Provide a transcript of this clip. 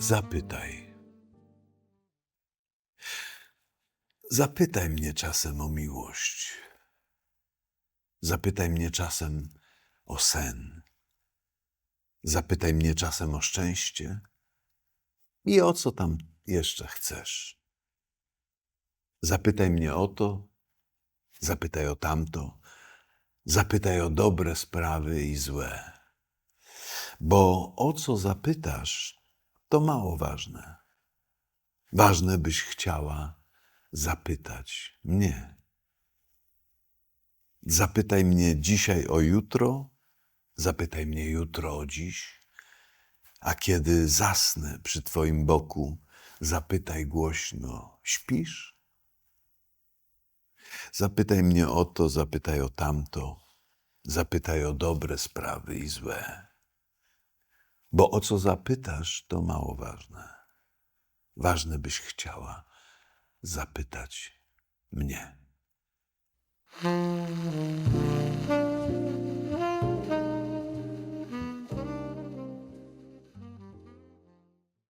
Zapytaj. Zapytaj mnie czasem o miłość. Zapytaj mnie czasem o sen. Zapytaj mnie czasem o szczęście i o co tam jeszcze chcesz. Zapytaj mnie o to, zapytaj o tamto, zapytaj o dobre sprawy i złe. Bo o co zapytasz, to mało ważne. Ważne, byś chciała zapytać mnie. Zapytaj mnie dzisiaj o jutro, zapytaj mnie jutro o dziś, a kiedy zasnę przy Twoim boku, zapytaj głośno: śpisz? Zapytaj mnie o to, zapytaj o tamto, zapytaj o dobre sprawy i złe. Bo o co zapytasz, to mało ważne. Ważne, byś chciała zapytać mnie.